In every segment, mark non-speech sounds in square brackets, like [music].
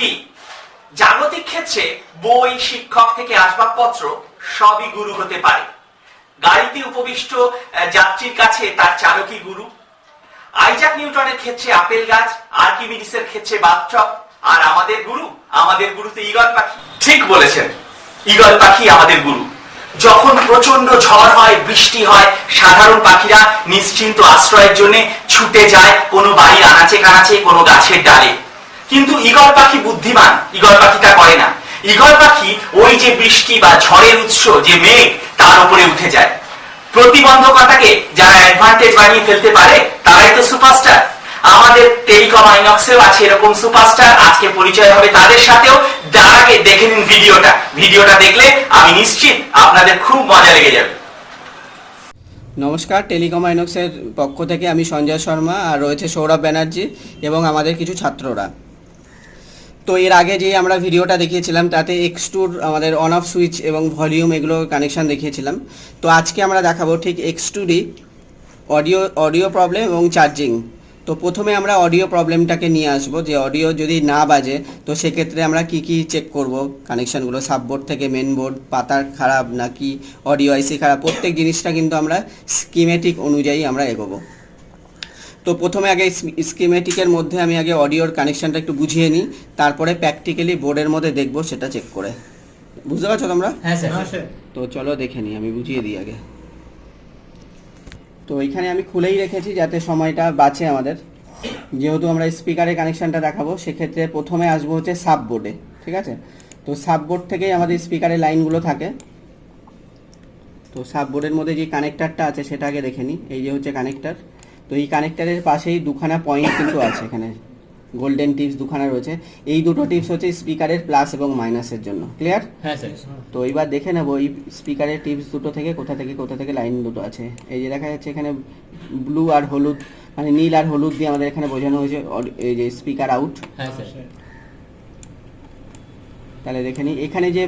কি? জাগতিক ক্ষেত্রে বই, শিক্ষক থেকে আসবাবপত্র সবই গুরু হতে পারে। গাড়িতে উপবিষ্ট যাত্রীর কাছে তার চালকই গুরু। আইজাক নিউটনের ক্ষেত্রে আপেল গাছ, আর্কিমিডিসের ক্ষেত্রে বাথটব, আর আমাদের গুরু আমাদের গুরু তো ঈগল পাখি। ঠিক বলেছেন, ঈগল পাখি আমাদের গুরু। যখন প্রচণ্ড ঝড় হয়, বৃষ্টি হয়, সাধারণ পাখিরা নিশ্চিন্ত আশ্রয়ের জন্য ছুটে যায় কোনো বাড়ির আনাচে কানাচে কোনো গাছের ডালে। কিন্তু ঈগল পাখি বুদ্ধিমান ঈগল পাখি তা করে না। ঈগল পাখি ওই যে বৃষ্টি বা ঝড়ের উৎস, যে মেঘ, তার উপরে উঠে যায়। প্রতিবন্ধকতাকে যারা অ্যাডভান্টেজ বানিয়ে ফেলতে পারে, তারাই তো সুপারস্টার আমাদের টেলিকম আইনক্সেও আছে এরকম সুপারস্টার আজকে পরিচয় হবে তাদের সাথেও। আগে দেখে নিন ভিডিওটা। ভিডিওটা দেখলে আমি নিশ্চিত আপনাদের খুব মজা লেগে যাবে। নমস্কার টেলিকম আইনক্সের পক্ষ থেকে আমি সঞ্জয় শর্মা আর রয়েছে সৌরভ ব্যানার্জি এবং আমাদের কিছু ছাত্ররা। তো এর আগে যে আমরা ভিডিওটা দেখিয়েছিলাম, তাতে এক্স টুর আমাদের অন অফ সুইচ এবং ভলিউম এগুলো কানেকশন দেখিয়েছিলাম। তো আজকে আমরা দেখাবো ঠিক এক্স টুরই অডিও অডিও প্রবলেম এবং চার্জিং তো প্রথমে আমরা অডিও প্রবলেমটাকে নিয়ে আসব, যে অডিও যদি না বাজে, তো সেক্ষেত্রে আমরা কি কি চেক করব? কানেকশানগুলো সাববোর্ড থেকে মেন বোর্ড পাতার খারাপ নাকি? অডিও আইসি খারাপ, প্রত্যেক জিনিসটা কিন্তু আমরা স্কিমেটিক অনুযায়ী আমরা এগোবো। তো প্রথমে আগে স্কিমেটিকের মধ্যে আমি আগে অডিওর কানেকশানটা একটু বুঝিয়ে নিই তারপরে প্র্যাকটিক্যালি বোর্ডের মধ্যে দেখব সেটা চেক করে। বুঝতে পারছ তোমরা? হ্যাঁ স্যার। তো চলো দেখে নিই আমি বুঝিয়ে দিই আগে। তো এখানে আমি খুলেই রেখেছি যাতে সময়টা বাঁচে আমাদের। যেহেতু আমরা স্পিকারের কানেকশনটা দেখাবো সেক্ষেত্রে প্রথমে আসব হচ্ছে সাব বোর্ডে ঠিক আছে? তো সাব বোর্ড থেকেই আমাদের স্পিকারের লাইনগুলো থাকে। তো সাব বোর্ডের মধ্যে যে কানেক্টারটা আছে সেটা আগে দেখে নিই। এই যে হচ্ছে কানেক্টার। তো এই কানেক্টারের পাশেই দুখানা পয়েন্ট কিন্তু আছে এখানে। গোল্ডেন টিপস দুখানা রয়েছে। এই দুটো টিপস হচ্ছে স্পিকারের প্লাস এবং মাইনাসের জন্য। ক্লিয়ার হ্যাঁ স্যার তো এবার দেখে নেব এই স্পিকারের টিপস দুটো থেকে কোথা থেকে কোথা থেকে লাইন দুটো আছে। এই যে দেখা যাচ্ছে এখানে ব্লু আর হলুদ মানে নীল আর হলুদ দিয়ে আমাদের এখানে বোঝানো হয়েছে এই যে স্পিকার আউট হ্যাঁ স্যার তাহলে দেখে নিই। এখানে যে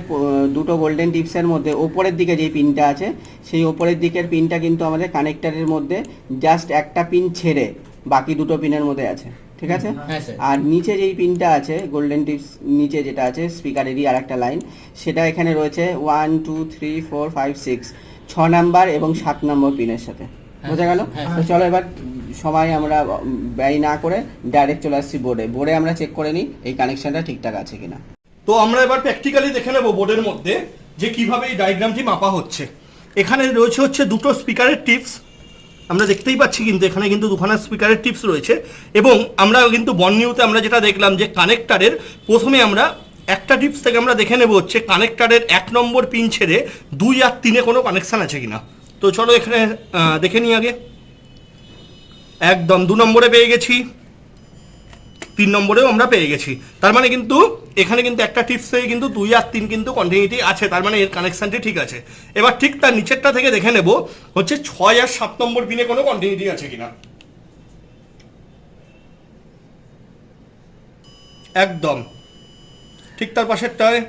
দুটো গোল্ডেন টিপসের মধ্যে ওপরের দিকে যে পিনটা আছে সেই ওপরের দিকের পিনটা কিন্তু আমাদের কানেক্টারের মধ্যে জাস্ট একটা পিন ছেড়ে বাকি দুটো পিনের মধ্যে আছে। ঠিক আছে? হ্যাঁ আর নিচে যেই পিনটা আছে গোল্ডেন টিপস নিচে যেটা আছে স্পিকারেরই আর একটা লাইন সেটা এখানে রয়েছে one two three four five six ছ নাম্বার এবং সাত নম্বর পিনের সাথে। বোঝা গেল? হ্যাঁ, তো চলো এবার সময় আমরা ব্যয় না করে ডাইরেক্ট চলে আসছি বোর্ডে বোর্ডে আমরা চেক করে নিই এই কানেকশনটা ঠিকঠাক আছে কিনা। তো আমরা এবার প্র্যাকটিক্যালি দেখে নেব বোর্ডের মধ্যে যে কীভাবে এই ডায়াগ্রামটি মাপা হচ্ছে। এখানে রয়েছে হচ্ছে দুটো স্পিকারের টিপস আমরা দেখতেই পাচ্ছি কিন্তু এখানে কিন্তু দুখানা স্পিকারের টিপস রয়েছে এবং আমরা কিন্তু বননিউতে আমরা যেটা দেখলাম যে কানেক্টারের প্রথমে আমরা একটা টিপস থেকে আমরা দেখে নেব হচ্ছে কানেক্টারের এক নম্বর পিন ছেড়ে দুই আর তিনে কোনো কানেকশান আছে কিনা। তো চলো এখানে দেখে নিই আগে। একদম দু নম্বরে পেয়ে গেছি, তিন নম্বরেও আমরা পেয়ে গেছি। তার মানে কিন্তু এখানে কিন্তু একটা টিপস থেকে কিন্তু দুই আর তিন কিন্তু কন্টিনিউটি আছে, তার মানে এর কানেকশানটি ঠিক আছে। এবার ঠিক তার নিচেরটা থেকে দেখে নেব, হচ্ছে ছয় আর সাত নম্বর পিনে কোনো কন্টিনিউটি আছে কিনা। একদম। ঠিক তার পাশেরটায়।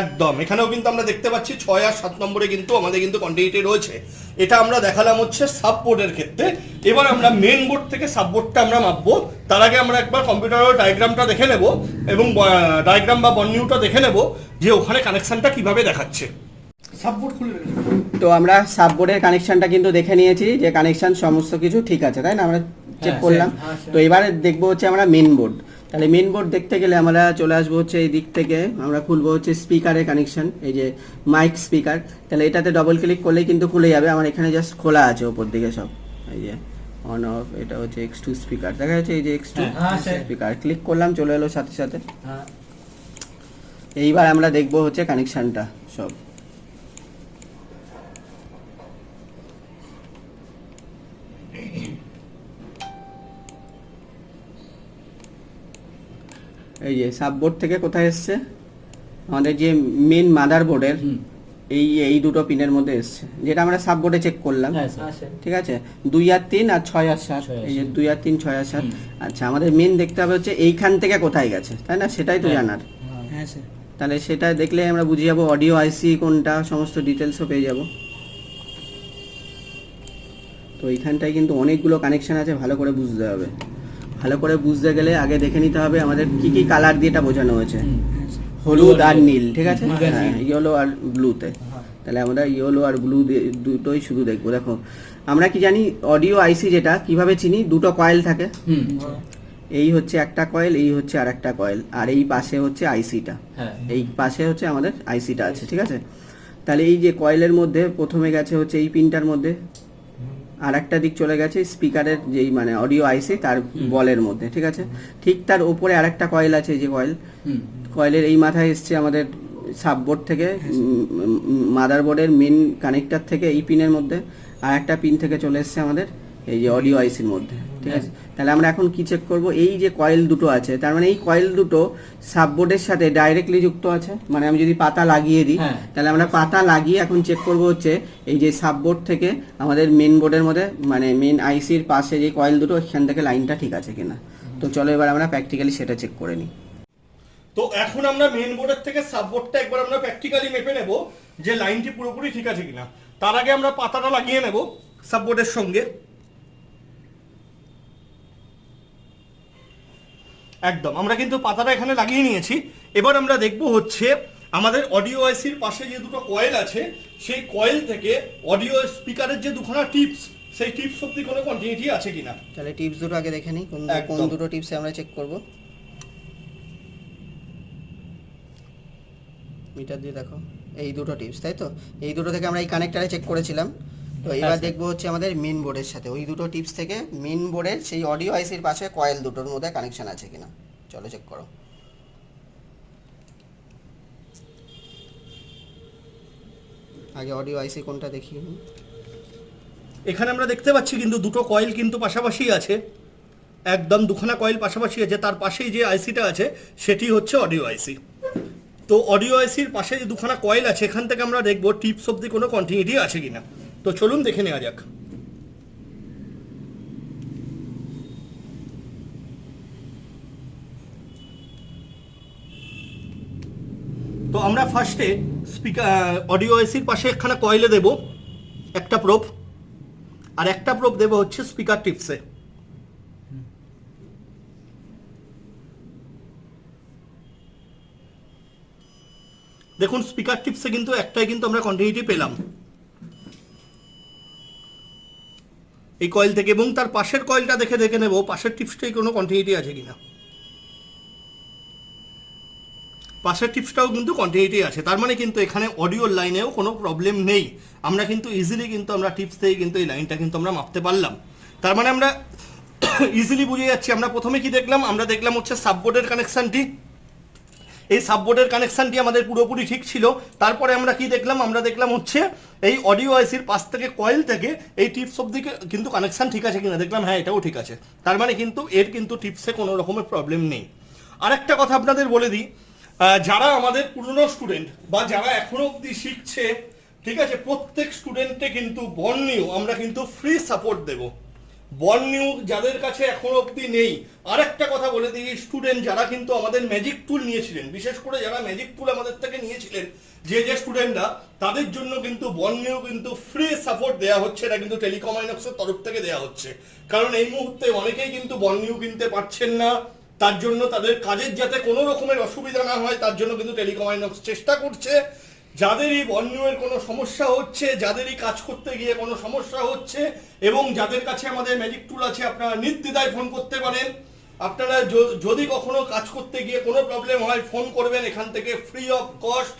একদম। এখানেও কিন্তু আমরা দেখতে পাচ্ছি ছয় আর সাত নম্বরে কিন্তু আমাদের কিন্তু কন্টিনিউটি রয়েছে। এটা আমরা দেখালাম হচ্ছে সাব বোর্ডের ক্ষেত্রে। এবার আমরা মেন বোর্ড থেকে সাব বোর্ডটা আমরা মাপবো। তার আগে আমরা একবার কম্পিউটারের ডায়াগ্রামটা দেখে নেব এবং ডায়াগ্রাম বা বর্নিউটা দেখে নেব যে ওখানে কানেকশনটা কীভাবে দেখাচ্ছে। সাব খুলে তো আমরা সাব বোর্ডের কানেকশনটা কিন্তু দেখে নিয়েছি যে কানেকশন সমস্ত কিছু ঠিক আছে তাই না? আমরা চেক হ্যাঁ, করলাম। হ্যাঁ, তো এবারে দেখব হচ্ছে আমরা মেন বোর্ড তাহলে মেন বোর্ড দেখতে গেলে আমরা চলে আসব হচ্ছে এই দিক থেকে। আমরা খুলবো হচ্ছে স্পিকারের কানেকশন এই যে মাইক স্পিকার তাহলে এটাতে ডবল ক্লিক করলেই কিন্তু খুলে যাবে। আমার এখানে জাস্ট খোলা আছে ওপর দিকে সব। এই যে অন অফ এটা হচ্ছে এক্স টু স্পিকার দেখা যাচ্ছে এই যে এক্স টু স্পিকার ক্লিক করলাম চলে এলো সাথে সাথে। হ্যাঁ। এইবার আমরা দেখব হচ্ছে কানেকশনটা সব। এই যে সাববোর্ড থেকে কোথায় এসছে? আমাদের যে মেন মাদার বোর্ডের এই এই দুটো পিনের মধ্যে এসছে। যেটা আমরা সাববোর্ডে চেক করলাম। হ্যাঁ ঠিক আছে? দুই আর তিন আর ছয় আর সাত। এই যে দুই আর তিন ছয় আর সাত। আচ্ছা আমাদের মেন দেখতে হবে হচ্ছে এইখান থেকে কোথায় গেছে। তাই না? সেটাই তো হ্যাঁ। জানার। হ্যাঁ। স্যার তাহলে সেটা দেখলে আমরা বুঝে যাব অডিও আইসি কোনটা সমস্ত ডিটেলসও পেয়ে যাব। তো এইখানটায় কিন্তু অনেকগুলো কানেকশন আছে ভালো করে বুঝতে হবে। ভালো করে বুঝতে গেলে আগে দেখে নিতে হবে আমাদের কি কি কালার দিয়ে এটা বোঝানো হয়েছে। হলুদ আর নীল ঠিক আছে? হ্যাঁ ইয়েলো আর ব্লুতে তাহলে আমরা ইয়েলো আর ব্লু দুটোই শুধু দেখব। দেখো আমরা কি জানি অডিও আইসি যেটা কীভাবে চিনি? দুটো কয়েল থাকে। এই হচ্ছে একটা কয়েল এই হচ্ছে আর একটা কয়েল আর এই পাশে হচ্ছে আইসিটা হ্যাঁ। এই পাশে হচ্ছে আমাদের আইসিটা আছে ঠিক আছে? তাহলে এই যে কয়েলের মধ্যে প্রথমে গেছে হচ্ছে এই পিনটার মধ্যে। আর একটা দিক চলে গেছে স্পিকারের যেই মানে অডিও আইসি তার বলের মধ্যে ঠিক আছে? ঠিক তার উপরে আরেকটা কয়েল আছে এই যে কয়েল কয়েলের এই মাথায় এসছে আমাদের সাববোর্ড থেকে মাদারবোর্ডের মেন কানেক্টার থেকে এই পিনের মধ্যে আর একটা পিন থেকে চলে এসছে আমাদের এই যে অডিও আইসির মধ্যে। ঠিক আছে? তাহলে আমরা এখন কি চেক করব? এই যে কয়েল দুটো আছে তার মানে এই কয়েল দুটো সাববোর্ডের সাথে ডাইরেক্টলি যুক্ত আছে? মানে আমি যদি পাতা লাগিয়ে দিই হ্যাঁ। তাহলে আমরা পাতা লাগিয়ে এখন চেক করব হচ্ছে এই যে সাববোর্ড থেকে আমাদের মেন বোর্ডের মধ্যে মানে মেন আইসির পাশে যে কয়েল দুটো এখান থেকে লাইনটা ঠিক আছে কিনা? তো চলো এবার আমরা প্র্যাকটিক্যালি সেটা চেক করে নিই। তো এখন আমরা মেন বোর্ডের থেকে সাববোর্ডটা একবার আমরা প্র্যাকটিক্যালি মেপে নেব যে লাইনটি পুরোপুরি ঠিক আছে কিনা। তার আগে আমরা পাতাটা লাগিয়ে নেব সাববোর্ডের সঙ্গে। একদম। আমরা কিন্তু পাতাটা এখানে লাগিয়ে নিয়েছি। এবার আমরা দেখব হচ্ছে আমাদের অডিও আইসির পাশে যে দুটো কয়েল আছে সেই কয়েল থেকে অডিও স্পিকারের যে দুখানা টিপস সেই টিপস অব্দি কোনো কন্টিনিউটি আছে কিনা? তাহলে টিপস দুটো আগে দেখে নিই কোন কোন দুটো টিপসে আমরা চেক করব। মিটার দিয়ে দেখো এই দুটো টিপস তাই তো? এই দুটো থেকে আমরা এই কানেক্টারে চেক করেছিলাম। তো এবার হ্যাঁ, দেখব হচ্ছে আমাদের মেন বোর্ডের সাথে। ওই দুটো টিপস থেকে মেন বোর্ডের সেই অডিও আইসির পাশে কয়েল দুটোর মধ্যে কানেকশন আছে কিনা। চলো চেক করো। আগে অডিও আইসি কোনটা দেখি। এখানে আমরা দেখতে পাচ্ছি কিন্তু দুটো কয়েল কিন্তু পাশাপাশি আছে। একদম দুখানা কয়েল পাশাপাশি আছে। তার পাশেই যে আইসিটা আছে সেটি হচ্ছে অডিও আইসি তো অডিও আইসির পাশে যে দুখানা কয়েল আছে এখান থেকে আমরা দেখব টিপস অব্দি কোনো কন্টিনিউটি আছে কিনা। তো চলুন দেখে নেওয়া যাক। তো আমরা ফার্স্টে স্পিকার অডিও আইসির পাশে একখানা কয়েলে দেব, একটা প্রোপ আর একটা প্রোপ দেব হচ্ছে স্পিকার টিপসে দেখুন স্পিকার টিপসে কিন্তু একটাই কিন্তু আমরা কন্টিনিউটি পেলাম। এই কয়েল থেকে এবং তার পাশের কয়েলটা দেখে দেখে নেব। পাশের টিপসটাই কোনো কন্টিনিউটি আছে কিনা? পাশের টিপসটাও কিন্তু কন্টিনিউটি আছে। তার মানে কিন্তু এখানে অডিওর লাইনেও কোনো প্রবলেম নেই। আমরা কিন্তু ইজিলি কিন্তু আমরা টিপস থেকে কিন্তু এই লাইনটা কিন্তু আমরা মাপতে পারলাম। তার মানে আমরা [coughs] ইজিলি বুঝে যাচ্ছি। আমরা প্রথমে কি দেখলাম? আমরা দেখলাম হচ্ছে সাববোর্ডের কানেকশনটি এই সাববোর্ডের কানেকশনটি আমাদের পুরোপুরি ঠিক ছিল। তারপরে আমরা কি দেখলাম? আমরা দেখলাম হচ্ছে এই অডিও আইসির পাশ থেকে কয়েল থেকে এই টিপস অব্দি কিন্তু কানেকশন ঠিক আছে কিনা? দেখলাম হ্যাঁ এটাও ঠিক আছে। তার মানে কিন্তু এর কিন্তু টিপসে কোনো রকমের প্রবলেম নেই। আরেকটা কথা আপনাদের বলে দিই যারা আমাদের পুরনো স্টুডেন্ট বা যারা এখনও অবধি শিখছে, ঠিক আছে, প্রত্যেক স্টুডেন্টে কিন্তু বর্নিও আমরা কিন্তু ফ্রি সাপোর্ট দেবো। বর্নিউ যাদের কাছে এখনও অবধি নেই আর একটা কথা বলে দিই স্টুডেন্ট যারা কিন্তু আমাদের ম্যাজিক টুল নিয়েছিলেন, বিশেষ করে যারা ম্যাজিক টুল আমাদের থেকে নিয়েছিলেন, যে যে স্টুডেন্টরা তাদের জন্য কিন্তু বর্নিউ কিন্তু ফ্রি সাপোর্ট দেওয়া হচ্ছে, এটা কিন্তু টেলিকম আইনক্সের তরফ থেকে দেওয়া হচ্ছে। কারণ এই মুহূর্তে অনেকেই কিন্তু বন নিউ কিনতে পারছেন না, তার জন্য তাদের কাজের যাতে কোনো রকমের অসুবিধা না হয়, তার জন্য কিন্তু টেলিকম আইনক্স চেষ্টা করছে। যাদেরই বন্যের কোনো সমস্যা হচ্ছে, যাদেরই কাজ করতে গিয়ে কোনো সমস্যা হচ্ছে, এবং যাদের কাছে আমাদের ম্যাজিক টুল আছে, আপনারা নির্দ্বিধায় ফোন করতে পারেন। আপনারা যদি কখনো কাজ করতে গিয়ে কোনো প্রবলেম হয় ফোন করবেন, এখান থেকে ফ্রি অফ কস্ট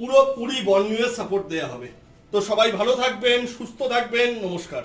পুরোপুরি বন্যের সাপোর্ট দেওয়া হবে। তো সবাই ভালো থাকবেন, সুস্থ থাকবেন, নমস্কার।